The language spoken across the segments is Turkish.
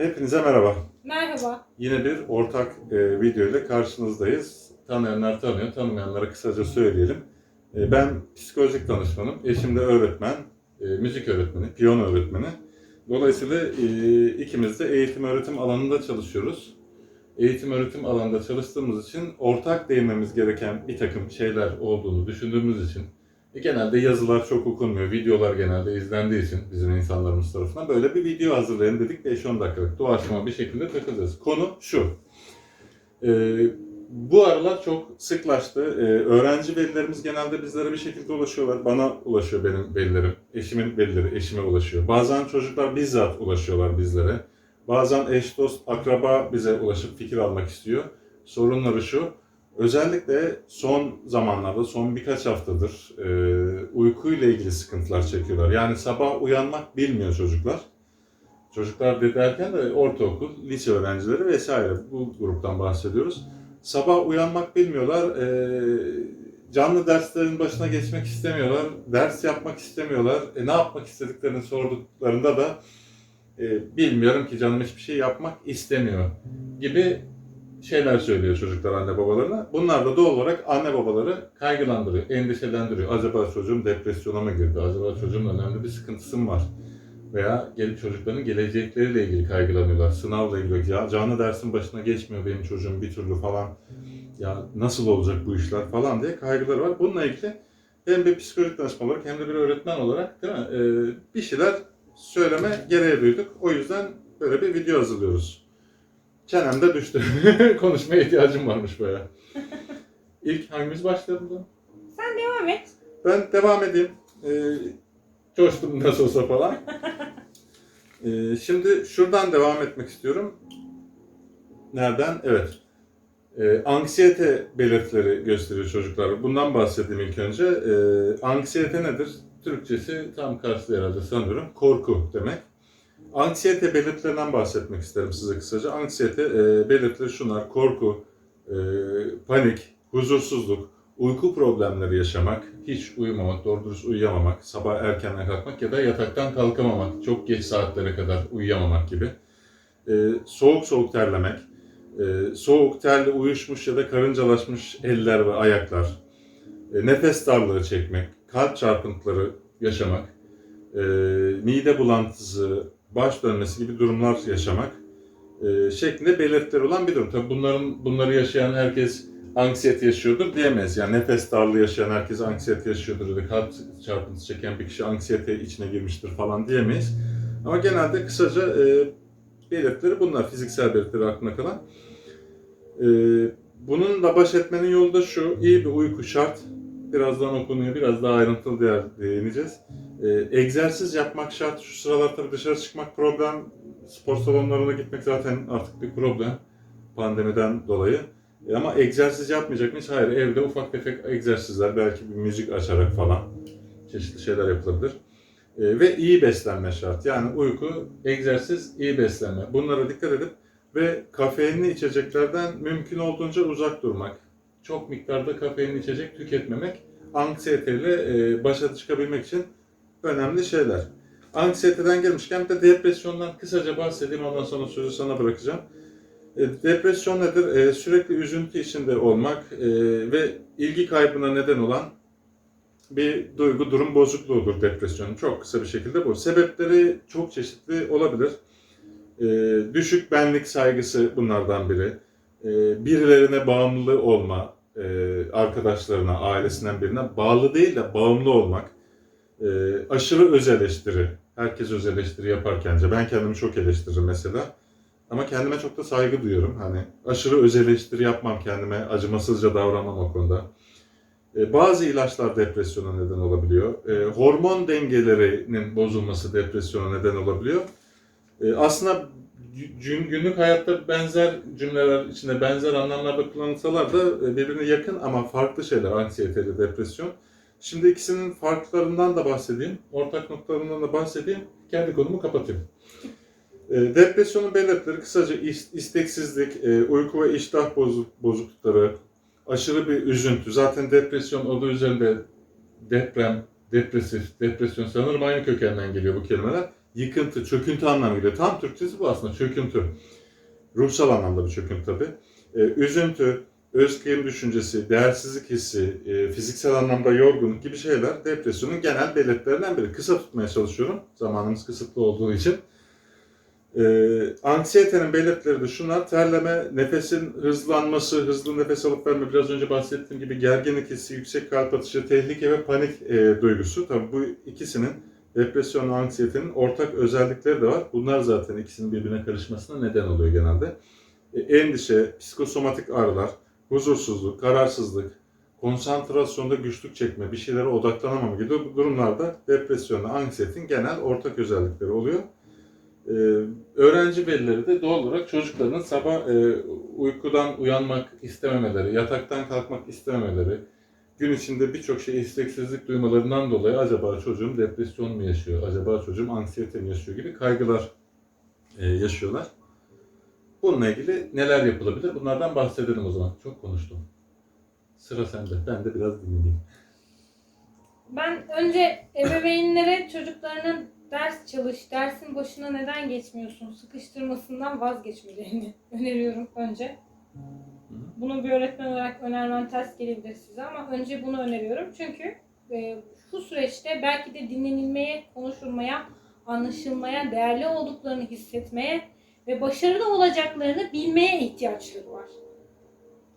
Hepinize merhaba. Merhaba. Yine bir ortak e, video ile karşınızdayız. Tanıyanlar tanıyor, tanımayanlara kısaca söyleyelim. E, ben psikolojik danışmanım, eşim de öğretmen, e, müzik öğretmeni, piyano öğretmeni. Dolayısıyla e, ikimiz de eğitim öğretim alanında çalışıyoruz. Eğitim öğretim alanında çalıştığımız için ortak değinmemiz gereken bir takım şeyler olduğunu düşündüğümüz için e, genelde yazılar çok okunmuyor, videolar genelde izlendiği için bizim insanlarımız tarafından böyle bir video hazırlayalım dedik. 5-10 dakikalık doğaçlama bir şekilde takılacağız. Konu şu. Ee, bu aralar çok sıklaştı. Ee, öğrenci velilerimiz genelde bizlere bir şekilde ulaşıyorlar. Bana ulaşıyor benim velilerim. Eşimin velileri eşime ulaşıyor. Bazen çocuklar bizzat ulaşıyorlar bizlere. Bazen eş, dost, akraba bize ulaşıp fikir almak istiyor. Sorunları şu. Özellikle son zamanlarda, son birkaç haftadır e, uykuyla ilgili sıkıntılar çekiyorlar. Yani sabah uyanmak bilmiyor çocuklar. Çocuklar de- derken de ortaokul, lise öğrencileri vesaire bu gruptan bahsediyoruz. Sabah uyanmak bilmiyorlar. e, canlı derslerin başına geçmek istemiyorlar. Ders yapmak istemiyorlar. E, ne yapmak istediklerini sorduklarında da e, bilmiyorum ki canım hiçbir şey yapmak istemiyor gibi şeyler söylüyor çocuklar anne babalarına. Bunlar da doğal olarak anne babaları kaygılandırıyor, endişelendiriyor. Acaba çocuğum depresyona mı girdi? Acaba çocuğun önemli bir sıkıntısı mı var? Veya gelip çocukların gelecekleriyle ilgili kaygılanıyorlar. Sınavla ilgili. Ya canlı dersin başına geçmiyor benim çocuğum bir türlü falan. Ya nasıl olacak bu işler falan diye kaygıları var. Bununla ilgili hem bir psikolojik danışman olarak hem de bir öğretmen olarak değil mi? Ee, bir şeyler söyleme gereği duyduk. O yüzden böyle bir video hazırlıyoruz. Çenem de düştü. Konuşmaya ihtiyacım varmış baya. İlk hangimiz başlayalım da? Sen devam et. Ben devam edeyim. Ee, coştum nasıl olsa falan. Ee, şimdi şuradan devam etmek istiyorum. Nereden? Evet. Ee, anksiyete belirtileri gösteriyor çocuklar. Bundan bahsedeyim ilk önce. Ee, anksiyete nedir? Türkçesi tam karşılığı herhalde sanıyorum. Korku demek. Anksiyete belirtilerinden bahsetmek isterim size kısaca. Anksiyete e, belirtileri şunlar. Korku, e, panik, huzursuzluk, uyku problemleri yaşamak, hiç uyumamak, doğru dürüst uyuyamamak, sabah erkenden kalkmak ya da yataktan kalkamamak, çok geç saatlere kadar uyuyamamak gibi. Ee, soğuk soğuk terlemek, ee, soğuk terle uyuşmuş ya da karıncalaşmış eller ve ayaklar, ee, nefes darlığı çekmek, kalp çarpıntıları yaşamak, ee, mide bulantısı, baş dönmesi gibi durumlar yaşamak ee, şeklinde belirtileri olan bir durum. Tabii bunların bunları yaşayan herkes anksiyete yaşıyordur diyemeyiz. Yani nefes darlığı yaşayan herkes anksiyete yaşıyordur ya da kalp çarpıntısı çeken bir kişi anksiyete içine girmiştir falan diyemeyiz. Ama genelde kısaca e, belirtileri bunlar, fiziksel belirtileri aklına kalan. E, bununla baş etmenin yolu da şu, iyi bir uyku şart. Birazdan o konuya biraz daha ayrıntılı değineceğiz. E, egzersiz yapmak şart. Şu sıralar tabii dışarı çıkmak problem. Spor salonlarına gitmek zaten artık bir problem pandemiden dolayı. E ama egzersiz yapmayacak mıyız? Hayır, evde ufak tefek egzersizler, belki bir müzik açarak falan çeşitli şeyler yapılabilir. E, ve iyi beslenme şart. Yani uyku, egzersiz, iyi beslenme. Bunlara dikkat edip ve kafeinli içeceklerden mümkün olduğunca uzak durmak. Çok miktarda kafeinli içecek tüketmemek, anksiyeteyle e, başa çıkabilmek için önemli şeyler. Anksiyeteden gelmişken de depresyondan kısaca bahsedeyim ondan sonra sözü sana bırakacağım. E, Depresyon nedir? E, Sürekli üzüntü içinde olmak e, ve ilgi kaybına neden olan bir duygu durum bozukluğudur depresyon. Çok kısa bir şekilde bu. Sebepleri çok çeşitli olabilir. Düşük benlik saygısı bunlardan biri. Birilerine bağımlı olma, arkadaşlarına, ailesinden birine bağlı değil de bağımlı olmak. E, Aşırı öz eleştiri. Herkes öz eleştiri yaparkence. Ben kendimi çok eleştiririm mesela. Ama kendime çok da saygı duyuyorum. Hani aşırı öz eleştiri yapmam kendime, acımasızca davranmam o konuda. Ee, bazı ilaçlar depresyona neden olabiliyor. Ee, hormon dengelerinin bozulması depresyona neden olabiliyor. Ee, aslında gün- günlük hayatta benzer cümleler içinde benzer anlamlarda kullanılsalar da e, birbirine yakın ama farklı şeyler anksiyete ile depresyon. Şimdi ikisinin farklarından da bahsedeyim, ortak noktalarından da bahsedeyim, kendi konumu kapatayım. E, Depresyonun belirtileri kısaca is- isteksizlik, e, uyku ve iştah bozuk, bozuklukları, aşırı bir üzüntü. Zaten depresyon adı üzerinde deprem, depresif, depresyon sanırım aynı kökenden geliyor bu kelimeler. yıkıntı, çöküntü anlamı geliyor. Tam Türkçesi bu aslında çöküntü. Ruhsal anlamda bir çöküntü tabii. Ee, üzüntü, öz kıyım düşüncesi, değersizlik hissi, e, fiziksel anlamda yorgunluk gibi şeyler depresyonun genel belirtilerinden biri. Kısa tutmaya çalışıyorum zamanımız kısıtlı olduğu için. Ee, anksiyetenin belirtileri de şunlar. Terleme, nefesin hızlanması, hızlı nefes alıp verme, biraz önce bahsettiğim gibi gerginlik hissi, yüksek kalp atışı, tehlike ve panik e, duygusu. Tabii bu ikisinin depresyon ve anksiyetenin ortak özellikleri de var. Bunlar zaten ikisinin birbirine karışmasına neden oluyor genelde. E, endişe, psikosomatik ağrılar, huzursuzluk, kararsızlık, konsantrasyonda güçlük çekme, bir şeylere odaklanamama gibi durumlarda depresyon ve anksiyetin genel ortak özellikleri oluyor. Ee, öğrenci velileri de doğal olarak çocuklarının sabah e, uykudan uyanmak istememeleri, yataktan kalkmak istememeleri, gün içinde birçok şey isteksizlik duymalarından dolayı acaba çocuğum depresyon mu yaşıyor, acaba çocuğum anksiyete mi yaşıyor gibi kaygılar e, yaşıyorlar. Bununla ilgili neler yapılabilir? Bunlardan bahsedelim o zaman. Çok konuştum. Sıra sende. Ben de biraz dinleyeyim. Ben önce ebeveynlere çocuklarının ders çalış, dersin başına neden geçmiyorsun sıkıştırmasından vazgeçmelerini öneriyorum önce. Bunu bir öğretmen olarak önermem ters gelebilir size ama önce bunu öneriyorum. Çünkü e, şu süreçte belki de dinlenilmeye, konuşulmaya, anlaşılmaya, değerli olduklarını hissetmeye ve başarılı olacaklarını bilmeye ihtiyaçları var.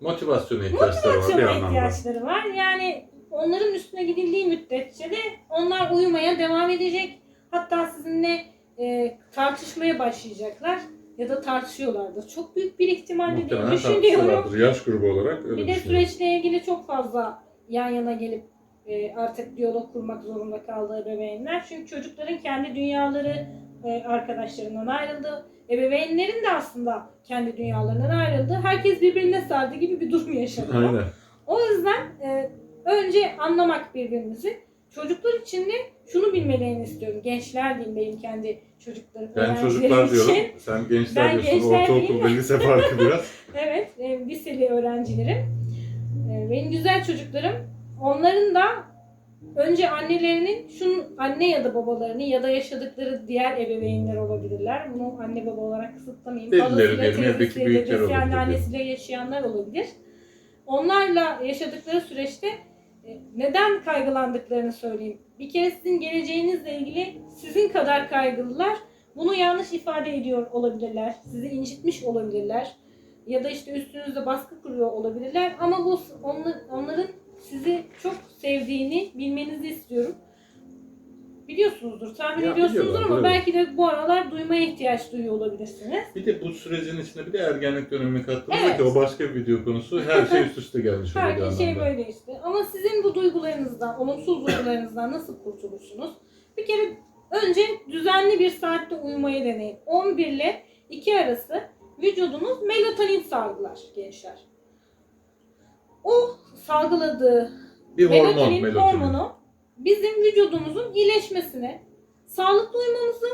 Motivasyona ihtiyaçları var bir anlamda. ihtiyaçları var. Yani onların üstüne gidildiği müddetçe de onlar uyumaya devam edecek. Hatta sizinle e, tartışmaya başlayacaklar ya da tartışıyorlardır. Çok büyük bir ihtimalle diye düşünüyorum. Yaş grubu olarak öyle Bir de süreçle ilgili çok fazla yan yana gelip e, artık diyalog kurmak zorunda kaldı ebeveynler. Çünkü çocukların kendi dünyaları e, arkadaşlarından ayrıldı. Ebeveynlerin de aslında kendi dünyalarından ayrıldı. Herkes birbirine sardı gibi bir durum yaşanıyor. Aynen. O yüzden e, önce anlamak birbirimizi. Çocuklar için de şunu bilmelerini istiyorum. Gençler diyeyim benim kendi çocuklarım. Ben çocuklar için. diyorum. Sen gençler Ben diyorsun. gençler Ortaokul ve lise farkı biraz. Evet, e, liseli öğrencilerim. E, benim güzel çocuklarım. Onların da önce annelerinin, şunun anne ya da babalarını ya da yaşadıkları diğer ebeveynler olabilirler. Bunu anne baba olarak kısıtlamayayım. Halasıyla, diyelim, evdeki büyükler olabilir anneannesiyle yaşayanlar olabilir. Onlarla yaşadıkları süreçte e, neden kaygılandıklarını söyleyeyim. Bir kere sizin geleceğinizle ilgili sizin kadar kaygılılar. Bunu yanlış ifade ediyor olabilirler. Sizi incitmiş olabilirler. Ya da işte üstünüzde baskı kuruyor olabilirler. Ama bu onlar- onların sizi çok sevdiğini bilmenizi istiyorum. Biliyorsunuzdur, tahmin Ya ediyorsunuzdur ama evet. belki de bu aralar duymaya ihtiyaç duyuyor olabilirsiniz. Bir de bu sürecin içinde bir de ergenlik dönemini kattığımızda Evet. ki o başka bir video konusu. Her şey üst üste gelmiş oluyor bir Her şey anlamda. böyle işte. Ama sizin bu duygularınızdan, olumsuz duygularınızdan nasıl kurtulursunuz? Bir kere önce düzenli bir saatte uyumayı deneyin. 11 ile 2 arası vücudunuz melatonin salgılar gençler. O salgıladığı Bir hormon melatonin, melatonin. hormonu bizim vücudumuzun iyileşmesine, sağlıklı uyumamızı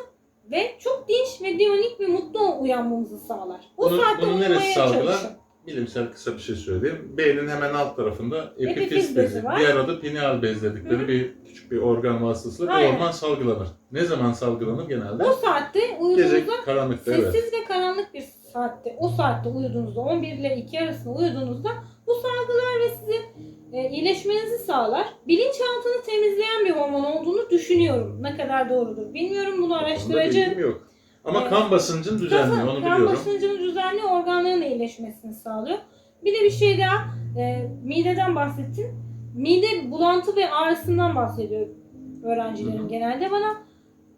ve çok dinç ve dinamik ve mutlu uyanmamızı sağlar. O Bunu- saatte bunu uyumaya çalışın. Bilimsel kısa bir şey söyleyeyim. Beynin hemen alt tarafında epifiz Epifiz bezi, bezi var. diğer adı pineal bez dedikleri bir küçük bir organ vasıtasıyla Aynen. hormon salgılanır. Ne zaman salgılanır genelde? O saatte uyuduğunuzda karanlıkta evet. Sessiz ve karanlık bir saatte, o saatte uyuduğunuzda, 11 ile 2 arasında uyuduğunuzda bu salgılar ve sizin e, iyileşmenizi sağlar. Bilinçaltını temizleyen bir hormon olduğunu düşünüyorum. Ne kadar doğrudur bilmiyorum. Bunu bilgim yok. Ama Evet. kan basıncını düzenliyor onu kan biliyorum. basıncını düzenli organların iyileşmesini sağlıyor. Bir de bir şey daha, e, mideden bahsettin. Mide bulantı ve ağrısından bahsediyor öğrencilerim Hı genelde bana.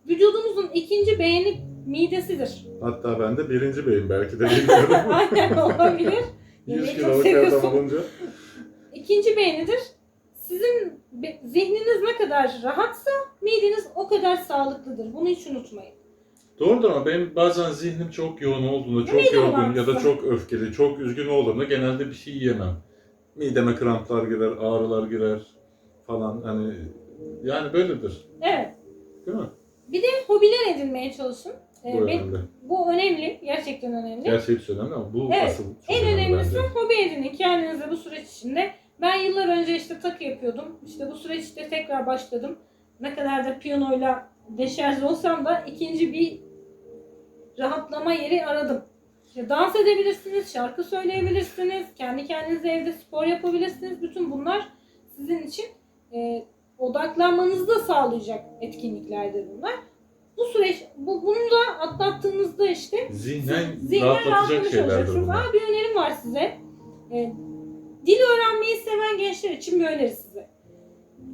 Vücudumuzun ikinci beğeni midesidir. Hatta ben de birinci beyim belki de bilmiyorum. Aynen olabilir. 100 Yemeği çok kiloluk bir adam seviyorsun. olunca. İkinci beğenidir. Sizin be- zihniniz ne kadar rahatsa mideniz o kadar sağlıklıdır. Bunu hiç unutmayın. Doğrudur ama benim bazen zihnim çok yoğun olduğunda, çok Midem yorgun ya da ağrısı. çok öfkeli, çok üzgün olduğumda genelde bir şey yiyemem. Mideme kramplar girer, ağrılar girer falan hani yani böyledir. Evet. Değil mi? Bir de hobiler edinmeye çalışın. Bu önemli. bu önemli. Gerçekten önemli. Gerçi hepsi önemli ama bu Evet, asıl en önemli önemlisi bence. hobi edinin kendinize bu süreç içinde. Ben yıllar önce işte takı yapıyordum. İşte bu süreçte tekrar başladım. Ne kadar da piyanoyla deşarj olsam da ikinci bir rahatlama yeri aradım. İşte dans edebilirsiniz, şarkı söyleyebilirsiniz, kendi kendinize evde spor yapabilirsiniz. Bütün bunlar sizin için e, odaklanmanızı da sağlayacak etkinliklerdir bunlar. Bu süreç, bu, bunu da atlattığınızda işte Zihnen Zihnen rahatlamış olacaksınız. Aa, bir önerim var size. Ee, dil öğrenmeyi seven gençler için bir öneri size.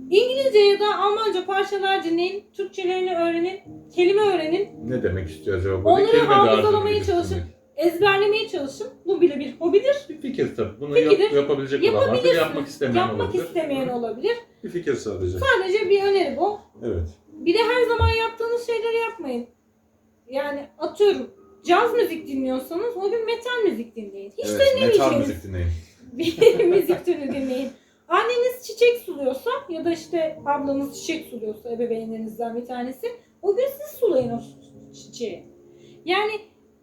İngilizce ya da Almanca parçalar dinleyin, Türkçelerini öğrenin, kelime öğrenin, Ne demek istiyor acaba? burada? Onları hafızalamaya çalışın. ezberlemeye çalışın. Bu bile bir hobidir. Bir fikir tabii. Bunu Fikirdir. yap, yapabilecek olan vardır, yapmak istemeyen Yapmak olabilir. istemeyen olabilir. Bir fikir sadece. Sadece bir öneri bu. Evet. Bir de her zaman yaptığınız şeyleri yapmayın. Yani atıyorum caz müzik dinliyorsanız o gün metal müzik dinleyin. Hiç evet. Metal dinlemeyeceğiniz müzik dinleyin. bir müzik türü dinleyin. Anneniz çiçek suluyorsa ya da işte ablanız çiçek suluyorsa ebeveynlerinizden bir tanesi o gün siz sulayın o çiçeği. Yani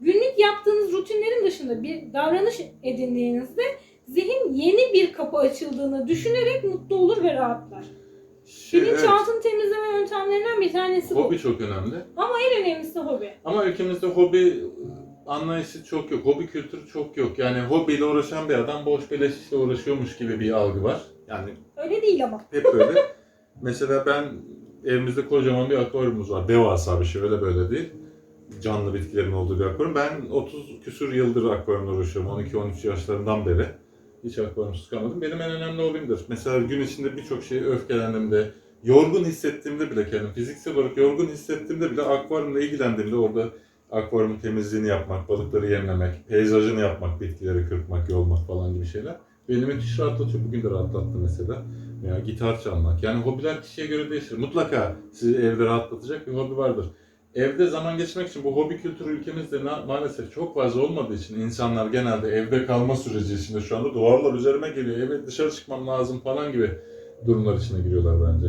günlük yaptığınız rutinlerin dışında bir davranış edindiğinizde zihin yeni bir kapı açıldığını düşünerek mutlu olur ve rahatlar. Şey. Bilinçaltını temizleme yöntemlerinden bir tanesi bu. Hobi çok önemli. En önemlisi hobi. Ama ülkemizde hobi anlayışı çok yok. Hobi kültürü çok yok. Yani hobiyle uğraşan bir adam boş beleş işle uğraşıyormuş gibi bir algı var. Yani Öyle değil ama. hep öyle. Mesela ben evimizde kocaman bir akvaryumumuz var. Devasa bir şey öyle böyle değil. Canlı bitkilerin olduğu bir akvaryum. Ben 30 küsur yıldır akvaryumla uğraşıyorum. 12-13 yaşlarından beri. Hiç akvaryumsuz kalmadım. Benim en önemli hobimdir. Mesela gün içinde birçok şeye öfkelendiğimde, yorgun hissettiğimde bile kendim, fiziksel olarak yorgun hissettiğimde bile akvaryumla ilgilendiğimde orada akvaryumun temizliğini yapmak, balıkları yemlemek, peyzajını yapmak, bitkileri kırpmak, yolmak falan gibi şeyler beni müthiş rahatlatıyor. Bugün de rahatlattı mesela. Veya gitar çalmak. Yani hobiler kişiye göre değişir. Mutlaka sizi evde rahatlatacak bir hobi vardır. Evde zaman geçirmek için bu hobi kültürü ülkemizde maalesef çok fazla olmadığı için insanlar genelde evde kalma süreci içinde şu anda duvarlar üzerime geliyor. Evet dışarı çıkmam lazım falan gibi durumlar içine giriyorlar bence.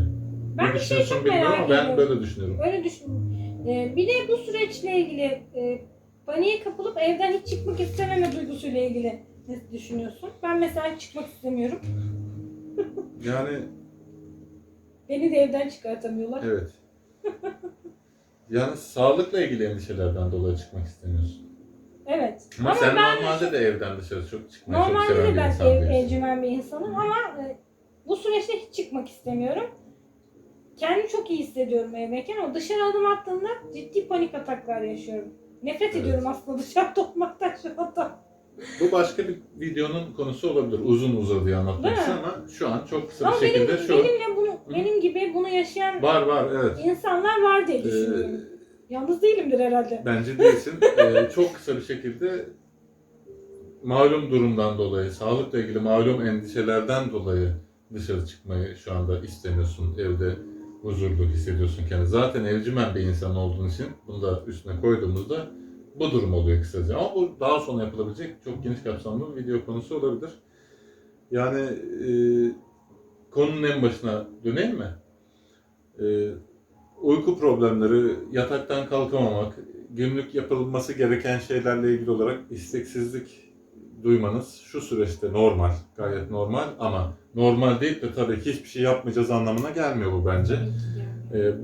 Ben ne bir şey çok merak ama ben ediyorum. böyle düşünüyorum. Öyle düşün. Ee, bir de bu süreçle ilgili e, paniğe kapılıp evden hiç çıkmak istememe duygusuyla ilgili ne düşünüyorsun? Ben mesela çıkmak istemiyorum. Yani Beni de evden çıkartamıyorlar. evet. Yani sağlıkla ilgili endişelerden dolayı çıkmak istemiyorsun. Evet. Ama, Ama sen ben- normalde de evden dışarı çok çıkmayı çok Normalde seven de bir ben insan ev, değilsin. evcimen bir insanım ama e, bu süreçte hiç çıkmak istemiyorum. Kendimi çok iyi hissediyorum evdeyken ama dışarı adım attığımda ciddi panik ataklar yaşıyorum. Nefret Evet. ediyorum aslında dışarıda olmaktan şu anda. Bu başka bir videonun konusu olabilir. Uzun uzadıya anlatmak için ama şu an çok kısa Ama bir benim, şekilde şu. benimle bunu, benim gibi bunu yaşayan Var var evet. insanlar var diye Ee, düşünüyorum. Yalnız değilimdir herhalde. bence değilsin. Ee, çok kısa bir şekilde malum durumdan dolayı, sağlıkla ilgili malum endişelerden dolayı dışarı çıkmayı şu anda istemiyorsun. Evde huzurlu hissediyorsun kendini. Zaten evcimen bir insan olduğun için bunu da üstüne koyduğumuzda bu durum oluyor kısaca. Ama bu daha sonra yapılabilecek çok geniş kapsamlı bir video konusu olabilir. Yani e, konunun en başına döneyim mi? E, uyku problemleri, yataktan kalkamamak, günlük yapılması gereken şeylerle ilgili olarak isteksizlik duymanız şu süreçte normal, gayet normal ama normal değil de tabii ki hiçbir şey yapmayacağız anlamına gelmiyor bu bence. Ee,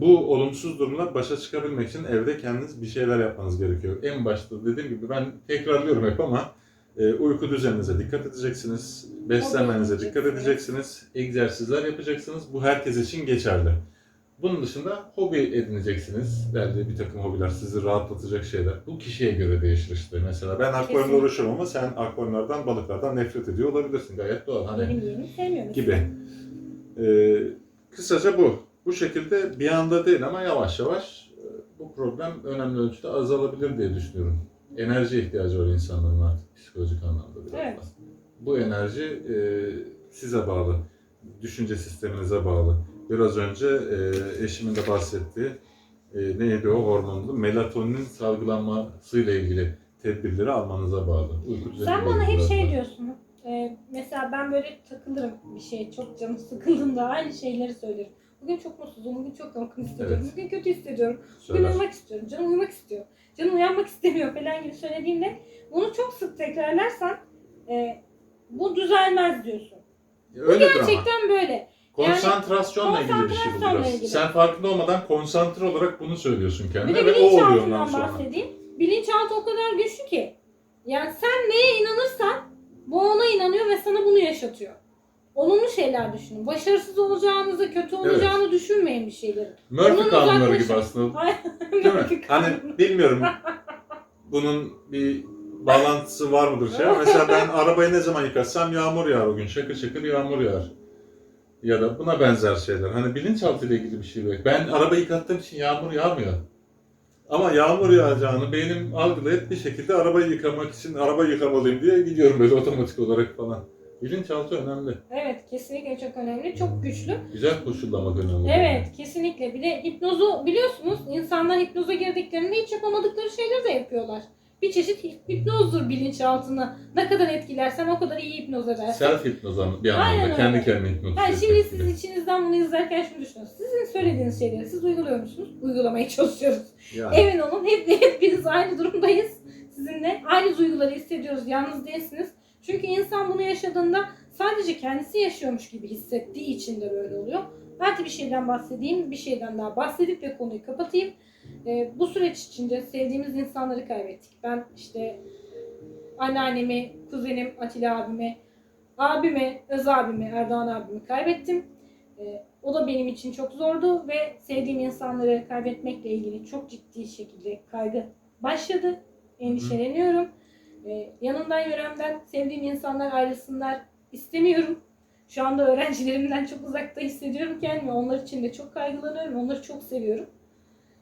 bu olumsuz durumlar başa çıkabilmek için evde kendiniz bir şeyler yapmanız gerekiyor. En başta dediğim gibi ben tekrarlıyorum hep ama e, uyku düzeninize dikkat edeceksiniz, beslenmenize dikkat edeceksiniz, egzersizler yapacaksınız. Bu herkes için geçerli. Bunun dışında hobi edineceksiniz. Belki bir takım hobiler sizi rahatlatacak şeyler. Bu kişiye göre değişir işte. Mesela ben akvaryumla uğraşıyorum ama sen akvaryumlardan, balıklardan nefret ediyor olabilirsin. Gayet doğal. Hani Benim gibi. Ee, kısaca bu. Bu şekilde bir anda değil ama yavaş yavaş e, bu problem önemli ölçüde azalabilir diye düşünüyorum. Enerji ihtiyacı var insanların artık psikolojik anlamda biraz Evet. Bu enerji e, size bağlı. Düşünce sisteminize bağlı. Biraz önce e, eşimin de bahsettiği e, neydi o hormonlu? Melatonin salgılanmasıyla ilgili tedbirleri almanıza bağlı. Uyku Sen bana hep şey da. diyorsun. e, mesela ben böyle takılırım bir şeye. Çok canım sıkıldığında aynı şeyleri söylerim. Bugün çok mutsuzum, bugün çok yorgun hissediyorum, Evet. bugün kötü hissediyorum, bugün uyumak istiyorum, canım uyumak istiyor, canım uyanmak istemiyor falan gibi söylediğimde bunu çok sık tekrarlarsan e, bu düzelmez diyorsun. Öyledir ama. Gerçekten böyle. Konsantrasyonla ilgili bir şey bu biraz. ilgili. Sen farkında olmadan konsantre olarak bunu söylüyorsun Bir kendine de ve o oluyor ondan sonra. bahsedeyim. Bilinçaltı o kadar güçlü ki. Yani sen neye inanırsan bu ona inanıyor ve sana bunu yaşatıyor. Olumlu şeyler düşünün. Başarısız olacağınızı, kötü olacağını düşünmeyin bir şeyleri. Murphy kanunları gibi uzaklaşın. aslında. Değil mi? Hani bilmiyorum bunun bir bağlantısı var mıdır şey ama mesela ben arabayı ne zaman yıkatsam yağmur yağar o gün. Şakır şakır yağmur yağar. Ya da buna benzer şeyler. Hani bilinçaltı ile ilgili bir şey belki. Ben arabayı yıkattığım için yağmur yağmıyor. Ama yağmur yağacağını beynim algılayıp bir şekilde arabayı yıkamak için araba yıkamalıyım diye gidiyorum böyle otomatik olarak falan. Bilinçaltı önemli. Evet kesinlikle çok önemli. Çok güçlü. Güzel koşullamak önemli. Evet kesinlikle. Bir de hipnozu biliyorsunuz insanlar hipnoza girdiklerinde hiç yapamadıkları şeyleri de yapıyorlar. Bir çeşit hip- hipnozdur bilinçaltını. Ne kadar etkilersen o kadar iyi hipnoz edersin. Self hipnoz bir Aynen anlamda. öyle. Kendi kendine hipnoz. Yani şimdi siz içinizden bunu izlerken şunu düşünüyorsunuz. Sizin söylediğiniz şeyleri siz uyguluyor musunuz? Uygulamaya çalışıyoruz. Yani. Emin olun hep, hepiniz aynı durumdayız. Sizinle aynı duyguları hissediyoruz. Yalnız değilsiniz. Çünkü insan bunu yaşadığında sadece kendisi yaşıyormuş gibi hissettiği için de böyle oluyor. Belki bir şeyden bahsedeyim, bir şeyden daha bahsedip ve konuyu kapatayım. Ee, bu süreç içinde sevdiğimiz insanları kaybettik. Ben işte anneannemi, kuzenim Atilla abimi, abimi, Öz abimi, Erdoğan abimi kaybettim. Ee, o da benim için çok zordu ve sevdiğim insanları kaybetmekle ilgili çok ciddi şekilde kaygı başladı. Endişeleniyorum. Ee, yanımdan yöremden sevdiğim insanlar ayrılsınlar istemiyorum. Şu anda öğrencilerimden çok uzakta hissediyorum kendimi. Onlar için de çok kaygılanıyorum. Onları çok seviyorum.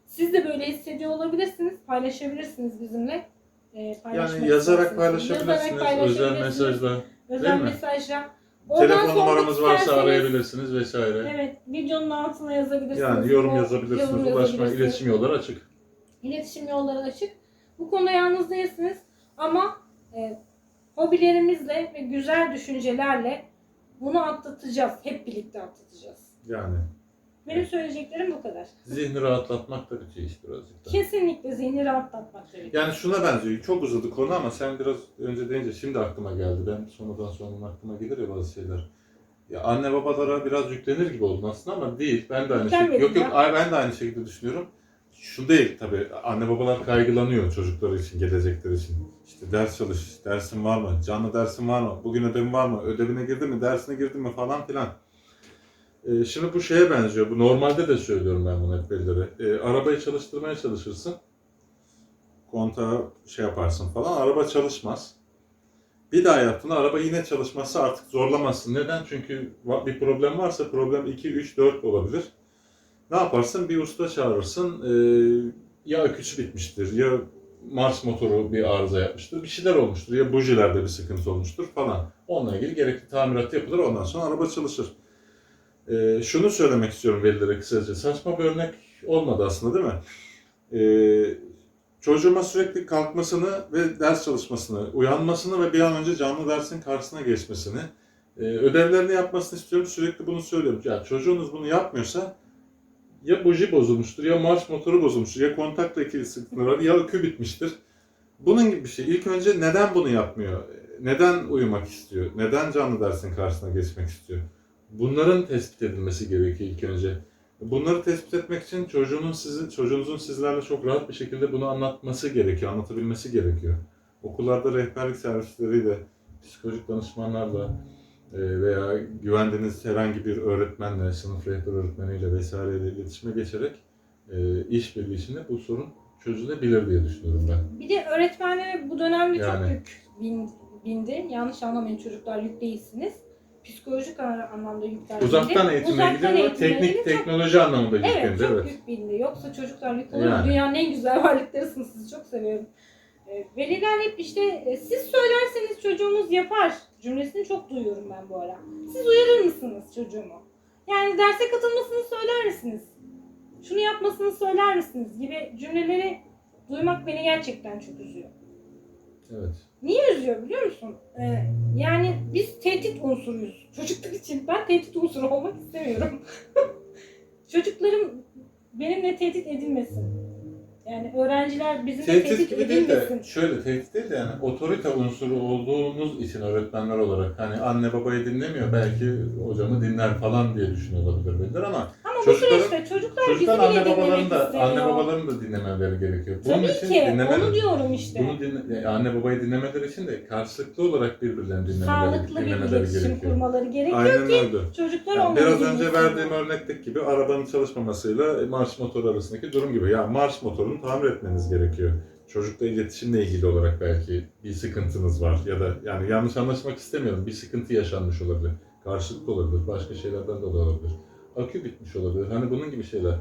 Siz de böyle hissediyor olabilirsiniz. Paylaşabilirsiniz bizimle. Ee, Yani yazarak paylaşabilirsiniz, Yazarak paylaşabilirsiniz. özel mesajla. Özel mesajla. Telefon numaramız varsa arayabilirsiniz vesaire. Evet, videonun altına yazabilirsiniz. Yani yorum yazabilirsiniz, yorum ulaşma, yazabilirsiniz. iletişim yolları açık. İletişim yolları açık. Bu konuda yalnız değilsiniz ama e, hobilerimizle ve güzel düşüncelerle bunu atlatacağız. Hep birlikte atlatacağız. Yani Benim söyleyeceklerim bu kadar. zihni rahatlatmak da bir şey iş birazcık da. Kesinlikle zihni rahatlatmak gerekiyor. Yani şuna benziyor. Çok uzadı konu ama sen biraz önce deyince şimdi aklıma geldi. Ben sonradan sonra aklıma gelir ya bazı şeyler. Ya anne babalara biraz yüklenir gibi oldun aslında ama değil. Ben de aynı şekilde. Yok yok ben de aynı şekilde düşünüyorum. Şu değil tabii. Anne babalar kaygılanıyor çocukları için, gelecekleri için. İşte ders çalış, dersin var mı? Canlı dersin var mı? Bugün ödevin var mı? Ödevine girdin mi? Dersine girdin mi? Falan filan. Ee, şimdi bu şeye benziyor. Bu normalde de söylüyorum ben bunu hep velilere. Ee, arabayı çalıştırmaya çalışırsın. Kontağı şey yaparsın falan. Araba çalışmaz. Bir daha yaptığında araba yine çalışmazsa artık zorlamazsın. Neden? Çünkü bir problem varsa problem 2, 3, 4 olabilir. Ne yaparsın? Bir usta çağırırsın. Ee, ya aküsü bitmiştir, ya Mars motoru bir arıza yapmıştır, bir şeyler olmuştur, ya bujilerde bir sıkıntı olmuştur falan. Onunla ilgili gerekli tamirat yapılır, ondan sonra araba çalışır. Ee, şunu söylemek istiyorum velilere kısaca. Saçma bir örnek olmadı aslında değil mi? Ee, çocuğuma sürekli kalkmasını ve ders çalışmasını, uyanmasını ve bir an önce canlı dersin karşısına geçmesini, e, ödevlerini yapmasını istiyorum. Sürekli bunu söylüyorum. Ya çocuğunuz bunu yapmıyorsa ya buji bozulmuştur, ya marş motoru bozulmuştur, ya kontakla ikili var, ya akü bitmiştir. Bunun gibi bir şey. İlk önce neden bunu yapmıyor? Neden uyumak istiyor? Neden canlı dersin karşısına geçmek istiyor? Bunların tespit edilmesi gerekiyor ilk önce. Bunları tespit etmek için çocuğunun sizin çocuğunuzun sizlerle çok rahat bir şekilde bunu anlatması gerekiyor, anlatabilmesi gerekiyor. Okullarda rehberlik servisleriyle, psikolojik danışmanlarla veya güvendiğiniz herhangi bir öğretmenle, sınıf rehber öğretmeniyle vesaireyle iletişime geçerek e, işbirliği içinde bu sorun çözülebilir diye düşünüyorum ben. Bir de öğretmenlere bu dönemde Yani. çok yük bin- bindi. Yanlış anlamayın çocuklar yük değilsiniz. Psikolojik anlamda yükler Uzaktan bindi. eğitimle Uzaktan teknik çok teknoloji anlamında Evet, yüklendi. çok Evet. yük bindi. Yoksa çocuklar yük olur. Yani. Dünyanın en güzel varlıklarısınız. Sizi çok seviyorum. E, veliler hep işte e, siz söylerseniz çocuğunuz yapar cümlesini çok duyuyorum ben bu ara. Siz uyarır mısınız çocuğumu? Yani derse katılmasını söyler misiniz? Şunu yapmasını söyler misiniz? Gibi cümleleri duymak beni gerçekten çok üzüyor. Evet. Niye üzüyor biliyor musun? Ee, yani biz tehdit unsuruyuz çocuklar için. Ben tehdit unsuru olmak istemiyorum. Çocuklarım benimle tehdit edilmesin. Yani öğrenciler bizim Tehdit gibi değil de şöyle tehdit değil de yani otorite unsuru olduğumuz için öğretmenler olarak hani anne babayı dinlemiyor belki hocamı dinler falan diye düşünüyor olabilir birileri ama bu çocukların- süreçte çocuklar çocuklar bizi anne bile babaların dinlemek da istemiyor. anne babaların da dinlemeleri gerekiyor. Bunun Tabii için ki dinlemeleri, onu diyorum işte. bunu dinle, yani anne babayı dinlemeleri için de karşılıklı olarak birbirlerini dinlemeleri, Sağlıklı bir dinlemeleri iletişim gerekiyor. kurmaları gerekiyor Aynen ki öyle. çocuklar Yani onları biraz önce verdiğim örnekteki gibi arabanın çalışmamasıyla marş motoru arasındaki durum gibi. Ya marş motorunu tamir etmeniz gerekiyor. Çocukla iletişimle ilgili olarak belki bir sıkıntınız var ya da yani yanlış anlaşmak istemiyorum. Bir sıkıntı yaşanmış olabilir. Karşılıklı olabilir. Başka şeylerden dolayı olabilir. Akü bitmiş olabilir. Hani bunun gibi şeyler.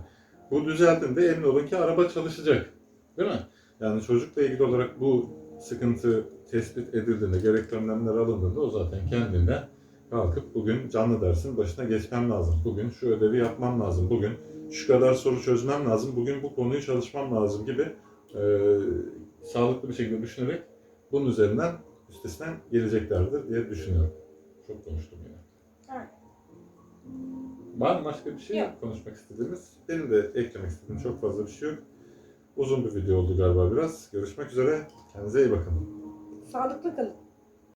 Bu düzeldiğinde emin olun ki araba çalışacak. Değil mi? Yani çocukla ilgili olarak bu sıkıntı tespit edildiğinde, gerekli önlemler alındığında o zaten kendinden kalkıp bugün canlı dersin başına geçmem lazım. Bugün şu ödevi yapmam lazım. Bugün şu kadar soru çözmem lazım. Bugün bu konuyu çalışmam lazım gibi e, sağlıklı bir şekilde düşünerek bunun üzerinden üstesinden geleceklerdir diye düşünüyorum. Çok konuştum yine. Evet. Var mı başka bir şey Yok. konuşmak istediğiniz? Benim de eklemek istediğim çok fazla bir şey yok. Uzun bir video oldu galiba biraz. Görüşmek üzere. Kendinize iyi bakın. Sağlıklı kalın.